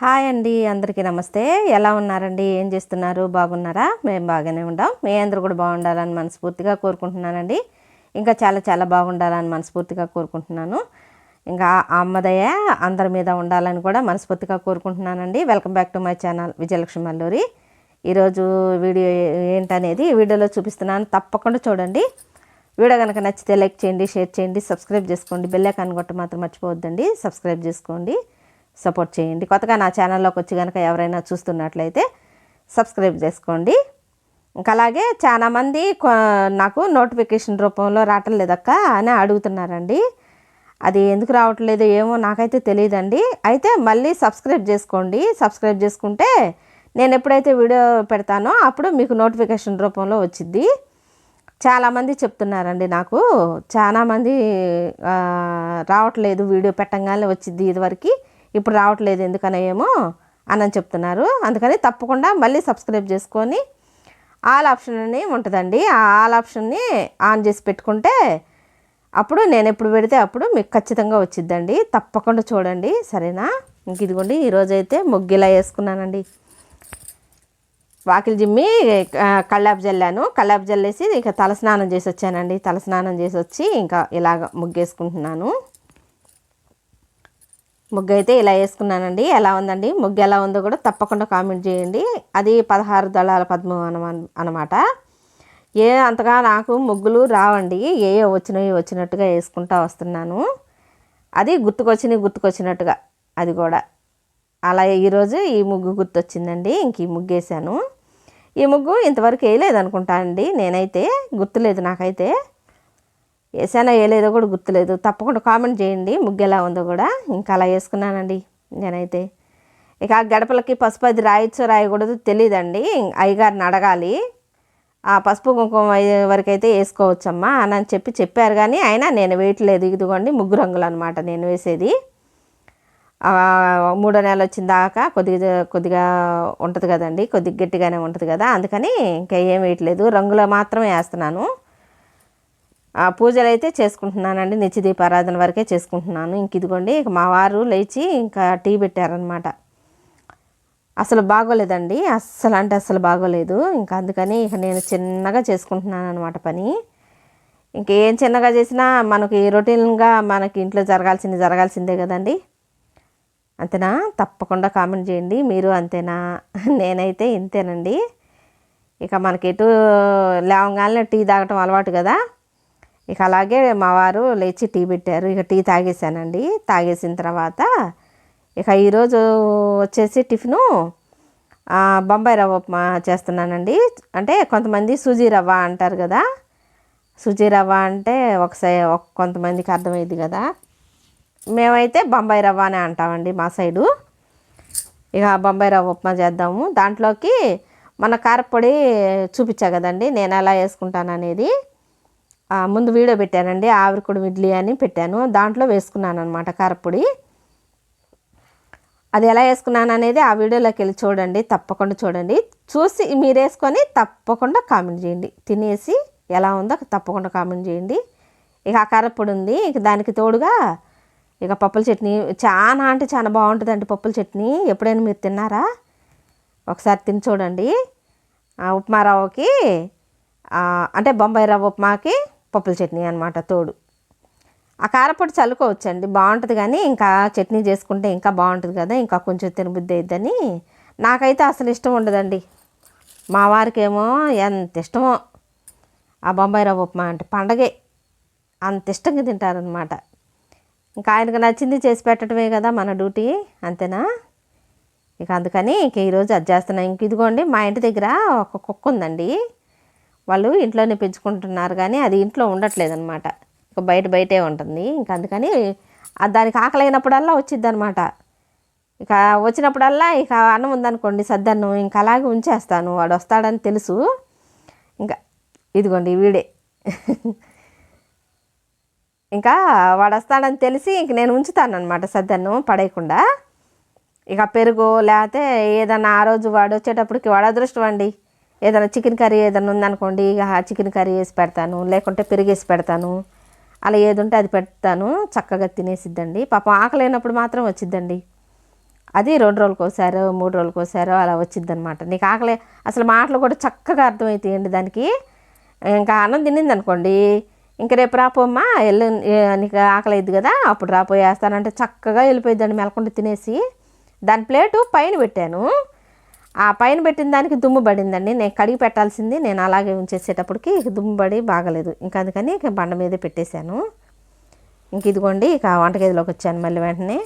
Hi అండి అందరికీ నమస్తే. ఎలా ఉన్నారండి? ఏం చేస్తున్నారు? బాగున్నారా? మేము బాగానే ఉంటాం మీ అందరూ కూడా బాగుండాలని మనస్ఫూర్తిగా కోరుకుంటున్నానండి. ఇంకా చాలా చాలా బాగుండాలని మనస్ఫూర్తిగా కోరుకుంటున్నాను. ఇంకా అమ్మదయ్య అందరి మీద ఉండాలని కూడా మనస్ఫూర్తిగా కోరుకుంటున్నానండి. Welcome back to my channel Vijayalakshmi Alluri ఈరోజు వీడియో ఏంటనేది వీడియోలో చూపిస్తున్నాను. తప్పకుండా చూడండి. వీడియో కనుక నచ్చితే లైక్ చేయండి షేర్ చేయండి సబ్స్క్రైబ్ చేసుకోండి. బెల్ ఐకాన్ కొట్ట మాత్రం మర్చిపోవద్దండి. సబ్స్క్రైబ్ చేసుకోండి. సపోర్ట్ చేయండి. కొత్తగా నా ఛానల్లోకి వచ్చి కనుక ఎవరైనా చూస్తున్నట్లయితే సబ్స్క్రైబ్ చేసుకోండి. ఇంకా అలాగే చాలామంది కొ- నాకు నోటిఫికేషన్ రూపంలో రావటం లేదక్క అని అడుగుతున్నారండి. అది ఎందుకు రావట్లేదు ఏమో నాకైతే తెలియదండి. అయితే మళ్ళీ సబ్స్క్రైబ్ చేసుకోండి. సబ్స్క్రైబ్ చేసుకుంటే నేను ఎప్పుడైతే వీడియో పెడతానో అప్పుడు మీకు నోటిఫికేషన్ రూపంలో వచ్చింది చాలామంది చెప్తున్నారండి నాకు. చాలామంది రావట్లేదు వీడియో పెట్టంగానే వచ్చింది ఇదివరకు. ఇప్పుడు రావట్లేదు ఎందుకనే ఏమో అని చెప్తున్నారు. అందుకని తప్పకుండా మళ్ళీ సబ్స్క్రైబ్ చేసుకొని ఆల్ ఆప్షన్ అని ఉంటుందండి. ఆ ఆల్ ఆప్షన్ని ఆన్ చేసి పెట్టుకుంటే అప్పుడు నేను ఎప్పుడు పెడితే అప్పుడు మీకు ఖచ్చితంగా వచ్చిద్దండి. తప్పకుండా చూడండి. సరేనా? ఇంక ఇదిగోండి ఈరోజైతే ముగ్గిలా వేసుకున్నానండి. వాకిలి జిమ్మి కళ్ళాపు జల్లాను. కళ్ళాపు జల్లేసి ఇంకా తలస్నానం చేసి వచ్చానండి తలస్నానం చేసి వచ్చి ఇంకా ఇలాగ ముగ్గేసుకుంటున్నాను. ముగ్గు అయితే ఇలా వేసుకున్నానండి. ఎలా ఉందండి? ముగ్గు ఎలా ఉందో కూడా తప్పకుండా కామెంట్ చేయండి. అది పదహారు దళాల పద్మం అనమా అనమాట. ఏ అంతగా నాకు ముగ్గులు రావండి. ఏ వచ్చినవి వచ్చినాయి వచ్చినట్టుగా వేసుకుంటా వస్తున్నాను. అది గుర్తుకొచ్చినాయి గుర్తుకొచ్చినట్టుగా అది కూడా. అలా ఈరోజు ఈ ముగ్గు గుర్తొచ్చిందండి. ఇంక ఈ ముగ్గు వేసాను ఈ ముగ్గు ఇంతవరకు వేయలేదు అనుకుంటా అండి. నేనైతే గుర్తులేదు నాకైతే. వేసానా వేయలేదో కూడా గుర్తులేదు. తప్పకుండా కామెంట్ చేయండి. ముగ్గు ఎలా ఉందో కూడా ఇంకా అలా వేసుకున్నానండి నేనైతే. ఇక ఆ గడపలకి పసుపు అది రాయొచ్చో రాయకూడదు తెలియదండి అయ్యగారిని అడగాలి. ఆ పసుపు కుంకుమ అయ్యే వరకు అయితే వేసుకోవచ్చమ్మా అని అని చెప్పి చెప్పారు కానీ అయినా నేను వేయట్లేదు. ఇదిగోండి ముగ్గు రంగులు అనమాట నేను వేసేది. మూడో నెల వచ్చిన దాకా కొద్దిగా కొద్దిగా ఉంటుంది కదండి. కొద్దిగా గట్టిగానే ఉంటుంది కదా. అందుకని ఇంకా ఏం వేయట్లేదు. రంగులో మాత్రమే వేస్తున్నాను. పూజలు అయితే చేసుకుంటున్నానండి. నిత్య దీపారాధన వరకే చేసుకుంటున్నాను. ఇంక ఇదిగోండి ఇక మా వారు లేచి ఇంకా టీ పెట్టారనమాట అసలు బాగోలేదండి. అస్సలు అంటే అస్సలు బాగోలేదు. ఇంకా అందుకని ఇక నేను చిన్నగా చేసుకుంటున్నాను అనమాట పని. ఇంకేం చిన్నగా చేసినా మనకి రొటీన్గా మనకి ఇంట్లో జరగాల్సింది జరగాల్సిందే కదండి. అంతేనా? తప్పకుండా కామెంట్ చేయండి. మీరు అంతేనా? నేనైతే ఇంతేనండి. ఇక మనకి ఎటు లేవగానే టీ తాగటం అలవాటు కదా. ఇక అలాగే మా వారు లేచి టీ పెట్టారు. ఇక టీ తాగేసానండి తాగేసిన తర్వాత ఇక ఈరోజు వచ్చేసి టిఫిను బొంబాయి రవ్వ ఉప్మా చేస్తున్నానండి. అంటే కొంతమంది సూజీ రవ్వ అంటారు కదా. సూజీ రవ్వ అంటే ఒకసారి ఒక కొంతమందికి అర్థమైంది కదా. మేమైతే బొంబాయి రవ్వ అనే అంటామండి మా సైడు. ఇక బొంబాయి రవ్వ ఉప్మా చేద్దాము. దాంట్లోకి మన కారపొడి చూపించా కదండి. నేను ఎలా వేసుకుంటాను అనేది ముందు వీడియో పెట్టానండి ఆవిరికుడు ఇడ్లీ అని పెట్టాను. దాంట్లో వేసుకున్నాను అనమాట కారపొడి. అది ఎలా వేసుకున్నాను అనేది ఆ వీడియోలోకి వెళ్ళి చూడండి తప్పకుండా చూడండి. చూసి మీరు వేసుకొని తప్పకుండా కామెంట్ చేయండి. తినేసి ఎలా ఉందో తప్పకుండా కామెంట్ చేయండి. ఇక ఆ కారపొడి ఉంది ఇక దానికి తోడుగా ఇక పప్పుల చట్నీ చాలా అంటే చాలా బాగుంటుందండి పప్పుల చట్నీ. ఎప్పుడైనా మీరు తిన్నారా? ఒకసారి తిని చూడండి. ఉప్మా రవ్వకి అంటే బొంబాయి రవ్వ ఉప్మాకి పప్పుల చట్నీ అనమాట తోడు. ఆ కారపొడి చల్లుకోవచ్చండి బాగుంటుంది కానీ ఇంకా చట్నీ చేసుకుంటే ఇంకా బాగుంటుంది కదా ఇంకా కొంచెం తినబుద్ధి అయిద్దని. నాకైతే అసలు ఇష్టం ఉండదండి. మా వారికేమో ఎంత ఇష్టమో. ఆ బొంబాయి రవ్వ ఉప్మా అంటే పండగే. అంత ఇష్టంగా తింటారనమాట ఇంకా ఆయనకు నచ్చింది చేసి పెట్టడమే కదా మన డ్యూటీ అంతేనా? ఇక అందుకని ఇంక ఈరోజు అది చేస్తున్నా. ఇంక ఇదిగోండి మా ఇంటి దగ్గర ఒక కుక్క ఉందండి. వాళ్ళు ఇంట్లోనే పెంచుకుంటున్నారు కానీ అది ఇంట్లో ఉండట్లేదు అనమాట ఇక బయట బయటే ఉంటుంది. ఇంక అందుకని దానికి ఆకలి అయినప్పుడల్లా వచ్చిద్ది అనమాట ఇక వచ్చినప్పుడల్లా ఇక అన్నం ఉందనుకోండి సద్దన్నం ఇంకా అలాగే ఉంచేస్తాను. వాడు వస్తాడని తెలుసు. ఇంకా ఇదిగోండి వీడే. ఇంకా వాడు వస్తాడని తెలిసి ఇంక నేను ఉంచుతాను అనమాట సద్దన్నం పడేయకుండా. ఇక పెరుగు లేకపోతే ఏదన్నా ఆ రోజు వాడు వచ్చేటప్పటికి వాడు అదృష్టం అండి. ఏదైనా చికెన్ కర్రీ ఏదైనా ఉందనుకోండి ఇక ఆ చికెన్ కర్రీ వేసి పెడతాను లేకుంటే పెరుగు వేసి పెడతాను. అలా ఏది ఉంటే అది పెడతాను చక్కగా తినేసిద్దండి. పాపం ఆకలి అయినప్పుడు మాత్రం వచ్చిద్దండి. అది రెండు రోజులకోసారో మూడు రోజులకోసారో అలా వచ్చింది అనమాట నీకు ఆకలి అసలు మాటలు కూడా చక్కగా అర్థమవుతాయండి దానికి. ఇంకా అన్నం తినింది అనుకోండి ఇంక రేపు రాపోమ్మా ఎల్లు నీకు ఆకలి అయింది కదా అప్పుడు రాపోయేస్తానంటే చక్కగా వెళ్ళిపోయిద్దండి మెలకుండా తినేసి. దాని ప్లేటు పైన పెట్టాను. ఆ పైన పెట్టిన దానికి దుమ్ము పడిందండి. నేను కడిగి పెట్టాల్సింది నేను అలాగే ఉంచేసేటప్పటికి దుమ్ము పడి బాగలేదు. ఇంకా అందుకని బండ మీదే పెట్టేశాను. ఇంక ఇదిగోండి ఇక వంటగదిలోకి వచ్చాను మళ్ళీ వెంటనే.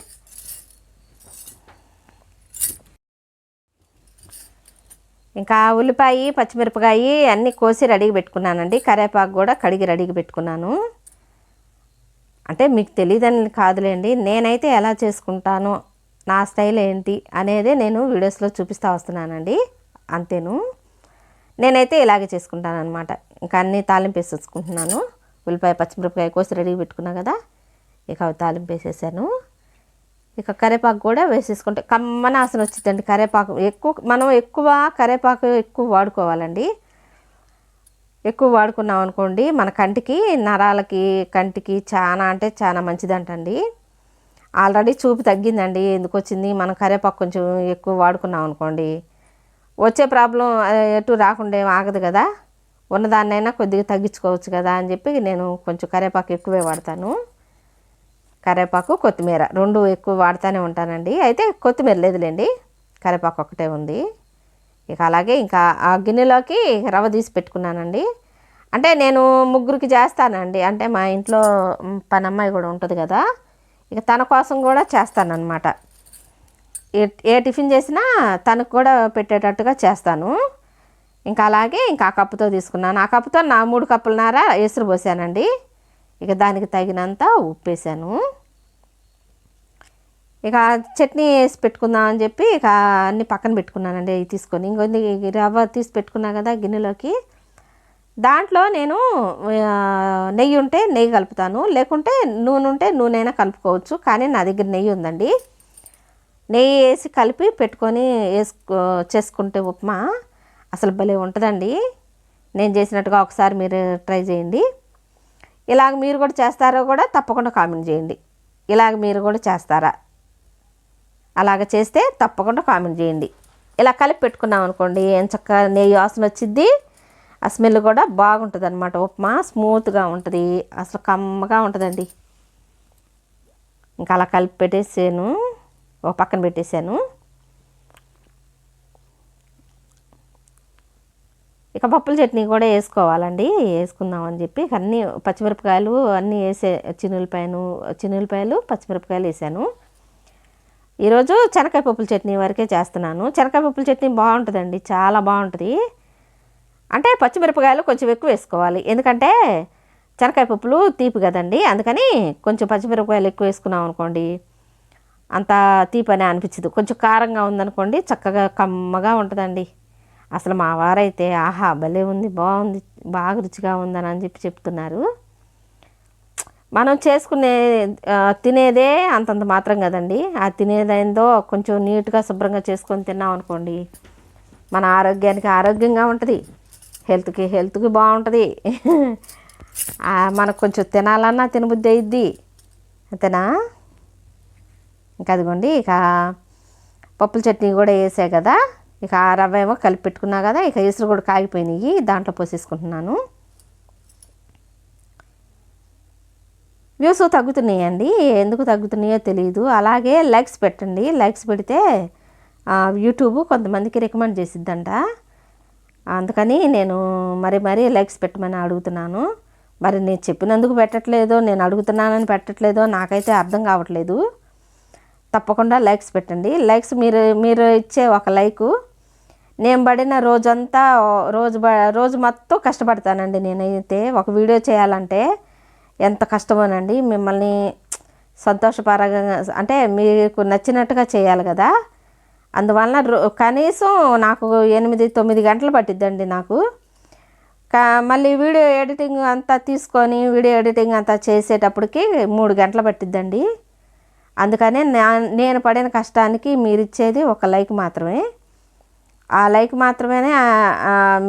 ఇంకా ఉల్లిపాయ పచ్చిమిరపకాయ అన్నీ కోసి రెడీగా పెట్టుకున్నానండి. కరేపాకు కూడా కడిగి రెడీగా పెట్టుకున్నాను. అంటే మీకు తెలియదని కాదులేండి. నేనైతే ఎలా చేసుకుంటానో నా స్టైల్ ఏంటి అనేది నేను వీడియోస్లో చూపిస్తూ వస్తున్నానండి. అంతేను. నేనైతే ఇలాగే చేసుకుంటాను అనమాట ఇంకా అన్నీ తాలింపు వేసేసుకుంటున్నాను. ఉల్లిపాయ పచ్చిమిరపకాయ కోసి రెడీ పెట్టుకున్నా కదా ఇక అవి తాలింపు వేసేసాను. ఇక కరివేపాకు కూడా వేసేసుకుంటే కమ్మన ఆసన వచ్చిందండి కరేపాకు. ఎక్కువ మనం ఎక్కువ కరివేపాకు ఎక్కువ వాడుకోవాలండి. ఎక్కువ వాడుకున్నాం అనుకోండి మన కంటికి నరాలకి కంటికి చాలా అంటే చాలా మంచిదంటండి. ఆల్రెడీ చూపు తగ్గిందండి. ఎందుకు వచ్చింది మనం కరేపాకు కొంచెం ఎక్కువ వాడుకున్నాం అనుకోండి. వచ్చే ప్రాబ్లం ఎటు రాకుండా ఏం ఆగదు కదా. ఉన్నదాన్నైనా కొద్దిగా తగ్గించుకోవచ్చు కదా అని చెప్పి నేను కొంచెం కరివేపాకు ఎక్కువే వాడతాను. కరివేపాకు కొత్తిమీర రెండు ఎక్కువ వాడుతూనే ఉంటానండి. అయితే కొత్తిమీర లేదులేండి. కరివేపాకు ఒకటే ఉంది. ఇక అలాగే ఇంకా ఆ గిన్నెలోకి రవ్వ తీసి పెట్టుకున్నానండి. అంటే నేను ముగ్గురికి చేస్తానండి. అంటే మా ఇంట్లో పనమ్మాయి పని అమ్మాయి కూడా ఉంటుంది కదా. ఇక తన కోసం కూడా చేస్తానన్నమాట. ఏ ఏ టిఫిన్ చేసినా తనకు కూడా పెట్టేటట్టుగా చేస్తాను. ఇంకా అలాగే ఇంకా ఆ కప్పుతో తీసుకున్నాను. ఆ కప్పుతో నా మూడు కప్పులనార ఎసురు పోసానండి. ఇక దానికి తగినంత ఉప్పు వేసాను ఇక చట్నీ వేసి పెట్టుకుందాం అని చెప్పి ఇక అన్ని పక్కన పెట్టుకున్నానండి. తీసుకొని ఇంకొంది రవ్వ తీసి పెట్టుకున్నా కదా గిన్నెలోకి. దాంట్లో నేను నెయ్యి ఉంటే నెయ్యి కలుపుతాను లేకుంటే నూనె ఉంటే నూనె అయినా కలుపుకోవచ్చు కానీ నా దగ్గర నెయ్యి ఉందండి. నెయ్యి వేసి కలిపి పెట్టుకొని వేసుకో చేసుకుంటే ఉప్మా అసలు భలే ఉంటుందండి. నేను చేసినట్టుగా ఒకసారి మీరు ట్రై చేయండి. ఇలాగ మీరు కూడా చేస్తారో కూడా తప్పకుండా కామెంట్ చేయండి. ఇలాగ మీరు కూడా చేస్తారా? అలాగ చేస్తే తప్పకుండా కామెంట్ చేయండి. ఇలా కలిపి పెట్టుకున్నాం అనుకోండి ఏం చక్కగా నెయ్యి వాసన వచ్చిద్ది. ఆ స్మెల్ కూడా బాగుంటుంది అనమాట ఉప్మా స్మూత్గా ఉంటుంది. అసలు కమ్మగా ఉంటుందండి. ఇంకా అలా కలిపి పెట్టేసాను. ఒక పక్కన పెట్టేశాను ఇక పప్పుల చట్నీ కూడా వేసుకోవాలండి. వేసుకుందామని చెప్పి అన్నీ పచ్చిమిరపకాయలు అన్నీ వేసే చిన్నులపాయను చిన్నులపాయలు పచ్చిమిరపకాయలు వేసాను. ఈరోజు చెనక్కాయ పప్పుల చట్నీ వరకే చేస్తున్నాను. చెనక్కాయ పప్పుల చట్నీ బాగుంటుందండి. చాలా బాగుంటుంది. అంటే పచ్చిమిరపకాయలు కొంచెం ఎక్కువ వేసుకోవాలి. ఎందుకంటే చెనక్కాయ పప్పులు తీపి కదండి. అందుకని కొంచెం పచ్చిమిరపకాయలు ఎక్కువ వేసుకున్నాం అనుకోండి అంత తీపి అని అనిపించదు. కొంచెం కారంగా ఉందనుకోండి చక్కగా కమ్మగా ఉంటుందండి. అసలు మా వారైతే ఆహా భలే ఉంది బాగుంది బాగా రుచిగా ఉందని అని చెప్పి చెప్తున్నారు. మనం చేసుకునే తినేదే అంతంత మాత్రం కదండి. ఆ తినేదేందో కొంచెం నీట్గా శుభ్రంగా చేసుకొని తిన్నాం అనుకోండి మన ఆరోగ్యానికి ఆరోగ్యంగా ఉంటుంది. హెల్త్కి హెల్త్కి బాగుంటుంది మనకు కొంచెం తినాలన్నా తినబుద్ధి అయిద్ది. అంతేనా? ఇంకా అదిగోండి ఇక పప్పుల చట్నీ కూడా వేసా కదా. ఇక ఆ రవ్వ ఏమో కలిపి పెట్టుకున్నా కదా ఇక ఇసురు కూడా కాగిపోయినాయి దాంట్లో పోసేసుకుంటున్నాను. వ్యూస్ తగ్గుతున్నాయండి. ఎందుకు తగ్గుతున్నాయో తెలియదు అలాగే లైక్స్ పెట్టండి. లైక్స్ పెడితే యూట్యూబ్ కొంతమందికి రికమెండ్ చేసిద్దంట. అందుకని నేను మరి మరీ లైక్స్ పెట్టమని అడుగుతున్నాను. మరి నేను చెప్పినందుకు పెట్టట్లేదో నేను అడుగుతున్నానని పెట్టట్లేదో నాకైతే అర్థం కావట్లేదు. తప్పకుండా లైక్స్ పెట్టండి. లైక్స్ మీరు మీరు ఇచ్చే ఒక లైకు నేను పడిన రోజంతా రోజు బ- రోజు మొత్తం కష్టపడతానండి నేనైతే. ఒక వీడియో చేయాలంటే ఎంత కష్టమోనండి. మిమ్మల్ని సంతోషపరంగా అంటే మీకు నచ్చినట్టుగా చేయాలి కదా. అందువలన కనీసం నాకు ఎనిమిది తొమ్మిది గంటలు పట్టిద్దండి నాకు. కా మళ్ళీ వీడియో ఎడిటింగ్ అంతా తీసుకొని వీడియో ఎడిటింగ్ అంతా చేసేటప్పటికి మూడు గంటలు పట్టిద్దండి. అందుకనే నా నేను పడిన కష్టానికి మీరు ఇచ్చేది ఒక లైక్ మాత్రమే. ఆ లైక్ మాత్రమే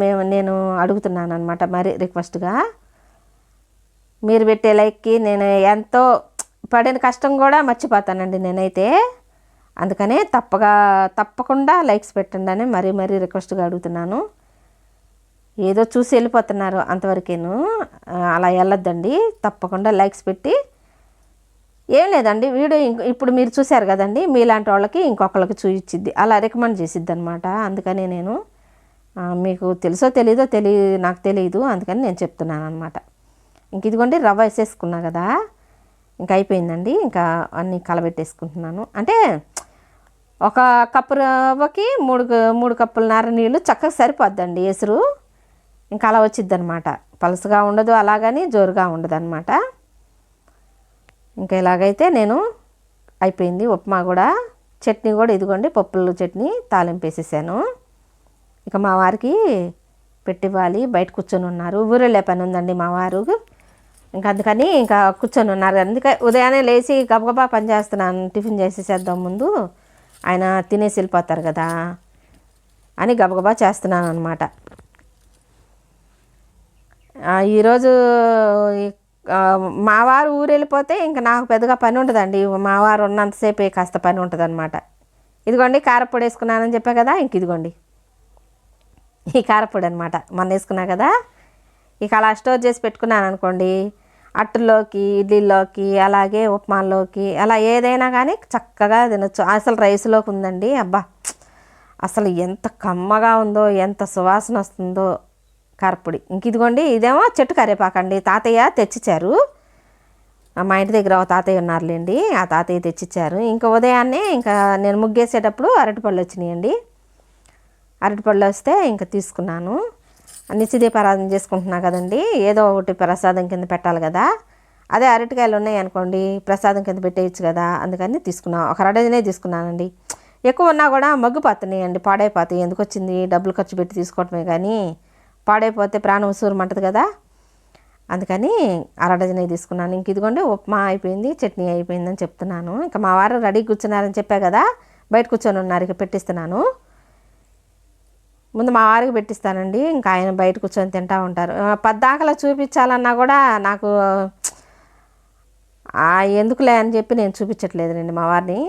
మేము నేను అడుగుతున్నాను అనమాట మరి రిక్వెస్ట్గా. మీరు పెట్టే లైక్కి నేను ఎంతో పడిన కష్టం కూడా మర్చిపోతానండి నేనైతే. అందుకనే తప్పగా తప్పకుండా లైక్స్ పెట్టండి అని మరీ మరీ రిక్వెస్ట్గా అడుగుతున్నాను. ఏదో చూసి వెళ్ళిపోతున్నారు అంతవరకేను. అలా వెళ్ళొద్దండి. తప్పకుండా లైక్స్ పెట్టి. ఏం లేదండి వీడియో ఇంక- ఇప్పుడు మీరు చూశారు కదండి మీలాంటి వాళ్ళకి ఇంకొకళ్ళకి చూపించిద్ది అలా రికమెండ్ చేసిద్ది అనమాట అందుకనే నేను మీకు తెలుసో తెలీదో తెలియ నాకు తెలియదు అందుకని నేను చెప్తున్నాను అనమాట ఇంక ఇదిగోండి రవ్వ వేసేసుకున్నా కదా. ఇంకా అయిపోయిందండి. ఇంకా అన్నీ కలబెట్టేసుకుంటున్నాను. అంటే ఒక కప్పు రవ్వకి మూడు మూడు కప్పుల నార నీళ్ళు చక్కగా సరిపోద్దండి ఎసురు. ఇంకా అలా వచ్చిద్ది అనమాట పలుసుగా ఉండదు అలాగని జోరుగా ఉండదు అనమాట ఇంకా ఇలాగైతే నేను అయిపోయింది ఉప్మా కూడా. చట్నీ కూడా ఇదిగోండి పప్పుల చట్నీ తాలింపు వేసేసాను. ఇక మా వారికి పెట్టివ్వాలి బయట కూర్చొని ఉన్నారు ఊరెళ్ళే పని ఉందండి మా వారు. ఇంకా అందుకని ఇంకా కూర్చొని ఉన్నారు అందుకే ఉదయాన్నే లేచి గబగబా పని చేస్తున్నాను. టిఫిన్ చేసేసేద్దాం ముందు. ఆయన తినేసి వెళ్ళిపోతారు కదా అని గబగబా చేస్తున్నాను అనమాట ఈరోజు మావారు ఊరు వెళ్ళిపోతే ఇంకా నాకు పెద్దగా పని ఉండదండి. మా వారు ఉన్నంతసేపే కాస్త పని ఉంటుంది అనమాట ఇదిగోండి కారపొడి వేసుకున్నానని చెప్పా కదా ఇంక ఇదిగోండి. ఈ కారపొడి అనమాట మొన్న వేసుకున్నా కదా. ఇక అలా స్టోర్ చేసి పెట్టుకున్నాను అనుకోండి. అట్టులోకి ఇడ్లీలోకి అలాగే ఉప్మాలోకి అలా ఏదైనా కానీ చక్కగా తినొచ్చు. అసలు రైస్లోకి ఉందండి అబ్బా! అసలు ఎంత కమ్మగా ఉందో ఎంత సువాసన వస్తుందో కారపొడి. ఇంక ఇదిగోండి ఇదేమో చెట్టు కరేపాకండి తాతయ్య తెచ్చిచ్చారు. మా ఇంటి దగ్గర ఒక తాతయ్య ఉన్నారులేండి ఆ తాతయ్య తెచ్చిచ్చారు. ఇంకా ఉదయాన్నే ఇంకా నేను ముగ్గేసేటప్పుడు అరటిపళ్ళు వచ్చినాయండి. అరటిపళ్ళు వస్తే ఇంకా తీసుకున్నాను. నిత్య దీపారాధన చేసుకుంటున్నా కదండి. ఏదో ఒకటి ప్రసాదం కింద పెట్టాలి కదా. అదే అరటికాయలు ఉన్నాయి అనుకోండి ప్రసాదం కింద పెట్టేయచ్చు కదా. అందుకని తీసుకున్నాను ఒక రడజనే తీసుకున్నానండి. ఎక్కువ ఉన్నా కూడా మగ్గిపోతున్నాయి అండి పాడైపోతాయి. ఎందుకు వచ్చింది? డబ్బులు ఖర్చు పెట్టి తీసుకోవటమే కానీ పాడైపోతే ప్రాణం ఉసూరమంటది కదా. అందుకని అరడజనే తీసుకున్నాను. ఇంక ఇదిగోండి ఉప్మా అయిపోయింది చట్నీ అయిపోయిందని చెప్తున్నాను. ఇంకా మా వారు రెడీ కూర్చున్నారని చెప్పా కదా. బయట కూర్చొని ఉన్నారు ఇక పెట్టిస్తున్నాను. ముందు మా వారికి పెట్టిస్తానండి. ఇంకా ఆయన బయట కూర్చొని తింటా ఉంటారు. పద్దాకలా చూపించాలన్నా కూడా నాకు ఎందుకులే అని చెప్పి నేను చూపించట్లేదులేండి మా వారిని.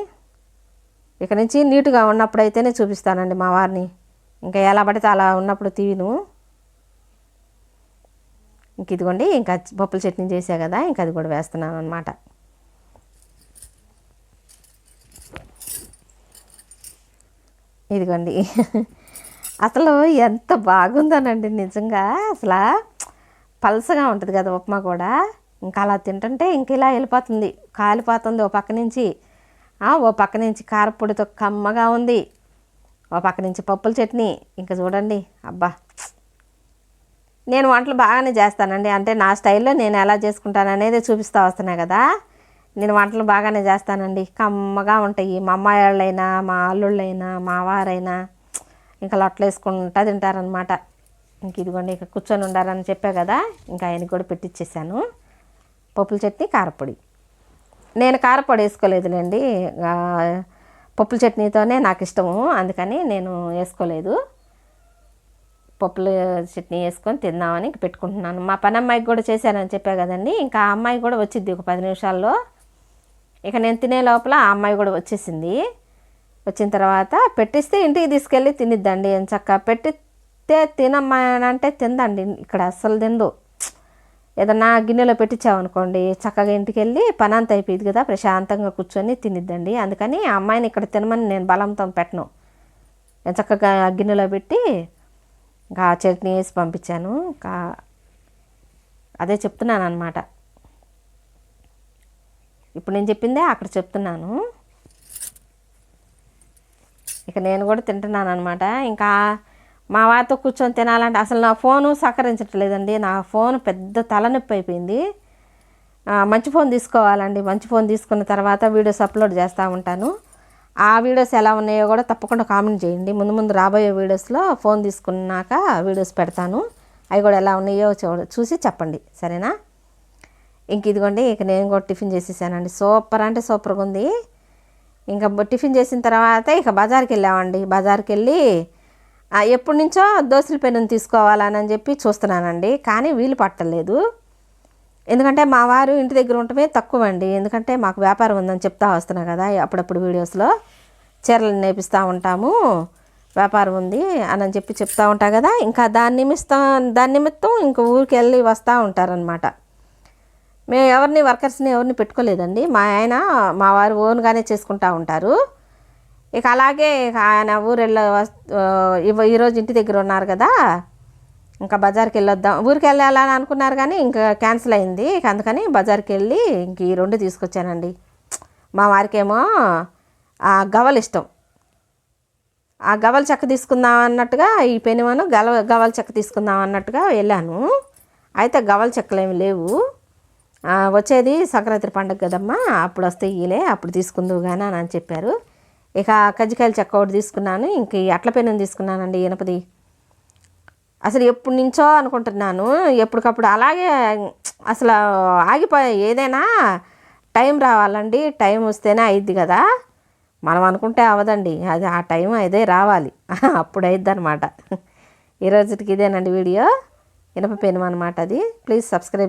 ఇక నుంచి నీట్గా ఉన్నప్పుడు అయితేనే చూపిస్తానండి మా వారిని. ఇంకా ఎలా పడితే అలా ఉన్నప్పుడు తీను ఇంక ఇదిగోండి ఇంకా పప్పుల చట్నీ చేసా కదా ఇంకా అది కూడా వేస్తున్నాను అనమాట ఇదిగోండి. అసలు ఎంత బాగుందోనండి నిజంగా. అసలు పలసగా ఉంటుంది కదా ఉప్మా కూడా. ఇంకా అలా తింటుంటే ఇంక ఇలా వెళ్ళిపోతుంది. కాలిపోతుంది ఓ పక్క నుంచి. ఓ పక్క నుంచి కారపొడితో కమ్మగా ఉంది. ఓ పక్క నుంచి పప్పుల చట్నీ. ఇంకా చూడండి. అబ్బా. నేను వంటలు బాగానే చేస్తానండి. అంటే నా స్టైల్లో నేను ఎలా చేసుకుంటాను అనేది చూపిస్తూ వస్తున్నా కదా. నేను వంటలు బాగానే చేస్తానండి. కమ్మగా ఉంటాయి. మా అమ్మాయి వాళ్ళైనా మా అల్లుళ్ళైనా మా వారైనా. ఇంకా లొట్టలు వేసుకుంటా తింటారనమాట ఇంక ఇదిగోండి ఇక కూర్చొని ఉండారని చెప్పా కదా ఇంకా ఆయనకి కూడా పెట్టించేసాను పప్పుల చట్నీ కారపొడి. నేను కారపొడి వేసుకోలేదులేండి. పప్పుల చట్నీతోనే నాకు ఇష్టము అందుకని నేను వేసుకోలేదు. పప్పుల చట్నీ వేసుకొని తిందామని ఇంక పెట్టుకుంటున్నాను. మా పని అమ్మాయికి కూడా చేశానని చెప్పా కదండి. ఇంకా ఆ అమ్మాయి కూడా వచ్చింది ఒక పది నిమిషాల్లో. ఇక నేను తినే లోపల ఆ అమ్మాయి కూడా వచ్చేసింది. వచ్చిన తర్వాత పెట్టిస్తే ఇంటికి తీసుకెళ్ళి తినిద్దండి. చక్క? పెట్టితే తినమ్మా తిందండి. ఇక్కడ అస్సలు తిండు ఏదన్నా గిన్నెలో పెట్టించామనుకోండి చక్కగా ఇంటికి వెళ్ళి పని అయిపోయింది కదా ప్రశాంతంగా కూర్చొని తినిద్దండి. అందుకని ఆ అమ్మాయిని ఇక్కడ తినమని నేను బలంతో పెట్టను. నేను చక్కగా గిన్నెలో పెట్టి ఇంకా చట్నీ వేసి పంపించాను. ఇంకా అదే చెప్తున్నాను అనమాట ఇప్పుడు నేను చెప్పిందే అక్కడ చెప్తున్నాను. ఇక నేను కూడా తింటున్నాను అనమాట ఇంకా మా వారితో కూర్చొని తినాలంటే అసలు నా ఫోను సహకరించట్లేదండి. నా ఫోన్ పెద్ద తలనొప్పి అయిపోయింది. మంచి ఫోన్ తీసుకోవాలండి. మంచి ఫోన్ తీసుకున్న తర్వాత వీడియోస్ అప్లోడ్ చేస్తూ ఉంటాను. ఆ వీడియోస్ ఎలా ఉన్నాయో కూడా తప్పకుండా కామెంట్ చేయండి. ముందు ముందు రాబోయే వీడియోస్లో ఫోన్ తీసుకున్నాక వీడియోస్ పెడతాను. అవి కూడా ఎలా ఉన్నాయో చూ- చూసి చెప్పండి. సరేనా? ఇంక ఇదిగోండి ఇక నేను కూడా టిఫిన్ చేసేసానండి. సూపర్ అంటే సూపర్గా ఉంది. ఇంకా టిఫిన్ చేసిన తర్వాత ఇక బజార్కి వెళ్ళామండి. బజార్కి వెళ్ళి ఎప్పటి నుంచో దోశల పెన్నుని తీసుకోవాలని చెప్పి చూస్తున్నానండి. కానీ వీలు పట్టలేదు. ఎందుకంటే మా వారు ఇంటి దగ్గర ఉండటమే తక్కువ అండి ఎందుకంటే మాకు వ్యాపారం ఉందని చెప్తా వస్తున్నా కదా అప్పుడప్పుడు వీడియోస్లో చీరలు నేపిస్తూ ఉంటాము వ్యాపారం ఉంది అని చెప్పి చెప్తూ ఉంటా కదా. ఇంకా దాని నిమిత్తం దాని నిమిత్తం ఇంక ఊరికి వెళ్ళి వస్తూ ఉంటారనమాట మేము ఎవరిని వర్కర్స్ని ఎవరిని పెట్టుకోలేదండి. మా ఆయన మా వారు ఓన్గానే చేసుకుంటా ఉంటారు. ఇక అలాగే ఇక ఆయన ఊరెళ్ళ ఈరోజు ఇంటి దగ్గర ఉన్నారు కదా. ఇంకా బజార్కి వెళ్ళొద్దాం. ఊరికి వెళ్ళాలని అనుకున్నారు కానీ ఇంకా క్యాన్సిల్ అయింది. ఇక అందుకని బజార్కి వెళ్ళి ఇంక ఈ రెండు తీసుకొచ్చానండి. మా వారికేమో ఆ గవలు ఇష్టం. ఆ గవల చెక్క తీసుకుందాం అన్నట్టుగా ఈ పెనుమను గల గవల చెక్క తీసుకుందాం అన్నట్టుగా వెళ్ళాను. అయితే గవల చెక్కలు ఏమి లేవు. వచ్చేది సంక్రాంతి పండుగ కదమ్మా. అప్పుడు వస్తే ఇలే అప్పుడు తీసుకుందువు కానీ అని చెప్పారు. ఇక కజ్జికాయలు చెక్క ఒకటి తీసుకున్నాను ఇంక అట్ల పెన్ను తీసుకున్నానండి ఇనపది అసలు ఎప్పుడు నుంచో అనుకుంటున్నాను ఎప్పటికప్పుడు అలాగే అసలు ఆగిపోయా ఏదైనా టైం రావాలండి టైం వస్తేనే అయిద్ది కదా. మనం అనుకుంటే అవదండి అది ఆ టైం అదే రావాలి. అప్పుడు అయిద్ది అనమాట ఈరోజుకి ఇదేనండి వీడియో. ఇనప పెను అనమాట అది. Please subscribe